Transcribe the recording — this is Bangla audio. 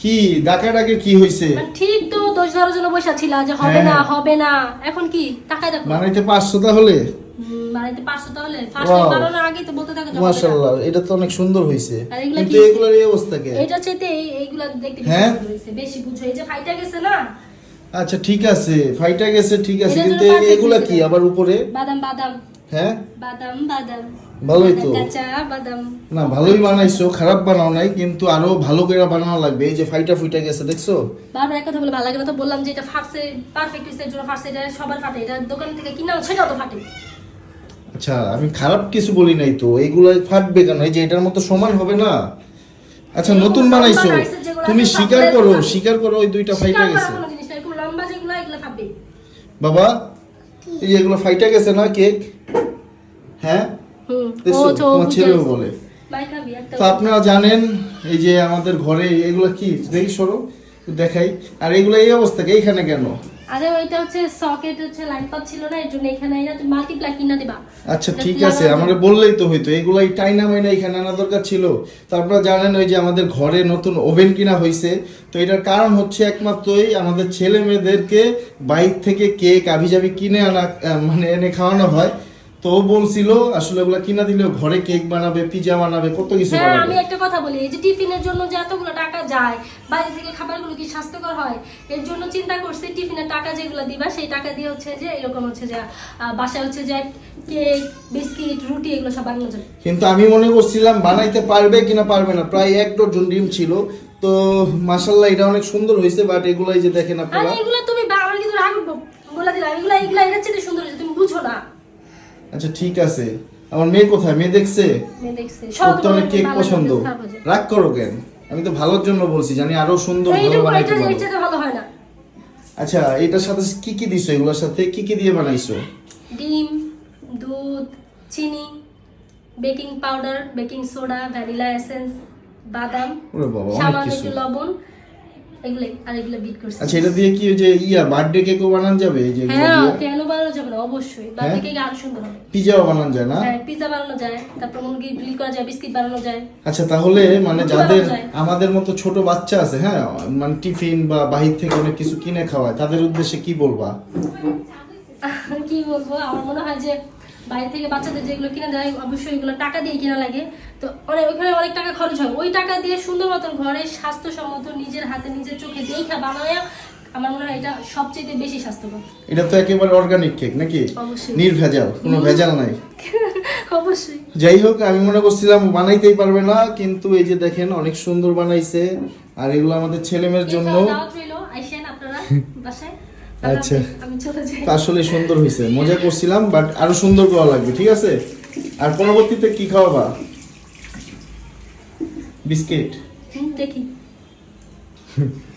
কি ডাকা ডাকে কি হইছে? মানে ঠিক তো দোষ ধরার জন্য বসে ছিল যে হবে হ্যাঁ। না হবে না। এখন কি? টাকায় দেখো। বানাইতে তাহলে? বানাইতে পারছ তাহলে। ফার্স্ট বানানোর আগে তো বলতে থাকো যে হবে না। মাশাআল্লাহ এটা তো অনেক সুন্দর হইছে। কিন্তু এগুলার এই অবস্থা কে? এটা চাইতে এইগুলা দেখতে হ্যাঁ? বেশি বুঝো। এই যে ফাইটা গেছে না? আচ্ছা ঠিক আছে। ফাইটা গেছে ঠিক আছে। কিন্তু এগুলা কি? আবার উপরে? বাদাম বাদাম। হ্যাঁ? বাদাম বাদাম। ভালোই তো। কাঁচা বাদাম। না ভালোই বানাইছো খারাপ বানাও নাই কিন্তু আরও ভালো করে বানানো লাগবে। এই যে ফাইটা ফুইটা গেছে দেখছ? বারবার এক কথা বলে ভালো লাগে না তো বললাম যে এটা ফাটছে পারফেক্ট এর জন্য ফাটছে এটা সবার ফাটে। এটা দোকান থেকে কিনা সেটাও তো ফাটে। আচ্ছা আমি খারাপ কিছু বলি নাই তো এইগুলা ফাটবে কেন? এই যে এটার মতো সমান হবে না। আচ্ছা নতুন বানাইছো তুমি স্বীকার করো। স্বীকার করো ওই দুইটা ফাইটা গেছে। লম্বা যেগুলো এগুলো ফাটবে। বাবা এই এগুলো ফাইটা গেছে না কেক? হ্যাঁ? তোমার ছেলেও বলে। তো আপনারা জানেন এই যে আমাদের ঘরে এগুলো কি? দেখি সরো দেখাই। আর এগুলো এই অবস্থা এইখানে কেন? আরে ওইটা হচ্ছে সকেট হচ্ছে লাইন পাত ছিল না এর জন্য এখানে এটা তুমি মাল্টিপ্লাই কিনা দিবা। আচ্ছা ঠিক আছে। আমাকে বললেই তো হইতো এগুলো এই টাইনা মাইনা এখানে আনা দরকার ছিল। তো আপনারা জানেন ওই যে আমাদের ঘরে নতুন ওভেন কিনা হয়েছে তো এটার কারণ হচ্ছে একমাত্রই আমাদের ছেলে মেয়েদেরকে বাইর থেকে কেক আভিজাবি কিনে আনা মানে এনে খাওয়ানো হয়। তো বলছিল আসলে ওগুলা কিনা দিলে ঘরে কেক বানাবে পিজা বানাবে কত কিছু হ্যাঁ আমি একটা কথা বলি এই যে টিফিনের জন্য যে এতগুলো টাকা যায় বাইরে থেকে খাবারগুলো কি স্বাস্থ্যকর হয়? এর জন্য চিন্তা করছে টিফিনের টাকা যেগুলো দিবা সেই টাকা দিয়ে হচ্ছে যে এরকম হচ্ছে যে বাসায় হচ্ছে যে কেক বিস্কিট রুটি এগুলো সব বানানো যায়। কিন্তু আমি মনে করছিলাম বানাইতে পারবে কিনা পারবে না প্রায় এক ডজন ডিম ছিল। তো মাসাল্লাহ এটা অনেক সুন্দর হয়েছে বাট এগুলাই যে দেখেন আপনারা। এগুলো তুমি আমার কিন্তু রাগ বলে দিলাম এগুলো এগুলো এটা চেয়ে সুন্দর হয়েছে তুমি বুঝো না। আচ্ছা ঠিক আছে। আমার মেয়ে কোথায়? মেয়ে দেখছে? তো অনেক কেক পছন্দ। রাগ করো কেন? আমি তো ভালোর জন্য বলছি জানি আরও সুন্দর ভালো বানাইতে পারো হয় আচ্ছা এটার সাথে কি কি দিছো? এগুলোর সাথে কি কি দিয়ে বানাইছো? ডিম দুধ চিনি baking powder baking soda vanilla essence বাদাম সামান্য কিছু। একটু লবণ এগুলো আর এগুলো বিট করছি। আচ্ছা এটা দিয়ে কি ওই যে ইয়া বার্থডে কেকও বানান যাবে? এই যে হ্যাঁ কেন বানানো যাবে না? অবশ্যই। বাকি কেক আরও সুন্দর হবে। পিজাও বানান যায় না? হ্যাঁ পিজা বানানো যায় তারপর মুরগি গ্রিল করা যায় বিস্কিট বানানো যায়। আচ্ছা তাহলে মানে যাদের আমাদের মতো ছোট বাচ্চা আছে হ্যাঁ মানে টিফিন বা বাহির থেকে অনেক কিছু কিনে খাওয়ায় তাদের উদ্দেশ্যে কি বলবা? কি বলব? আমার মনে হয় যে বাইরে থেকে বাচ্চাদের যেগুলো কিনে দেয় অবশ্যই এগুলো টাকা দিয়ে কেনা লাগে। তো অনেক ওখানে অনেক টাকা খরচ হয়। ওই টাকা দিয়ে সুন্দর মতন ঘরে স্বাস্থ্যসম্মত নিজের হাতে নিজের চোখে দেখা বানায় আমার মনে হয় এটা সবচেয়ে বেশি স্বাস্থ্যকর। এটা তো একেবারে অর্গানিক কেক নাকি? অবশ্যই। নির্ভেজাল কোনো ভেজাল নাই। অবশ্যই। যাই হোক আমি মনে করছিলাম বানাইতেই পারবে না কিন্তু এই যে দেখেন অনেক সুন্দর বানাইছে। আর এগুলো আমাদের ছেলে মেয়ের জন্য আপনারা বাসায়। আচ্ছা। আসলে সুন্দর হয়েছে মজা করছিলাম বাট আরও সুন্দর করা লাগবে ঠিক আছে? আর পরবর্তীতে কি খাওয়াবা? বিস্কিট। দেখি।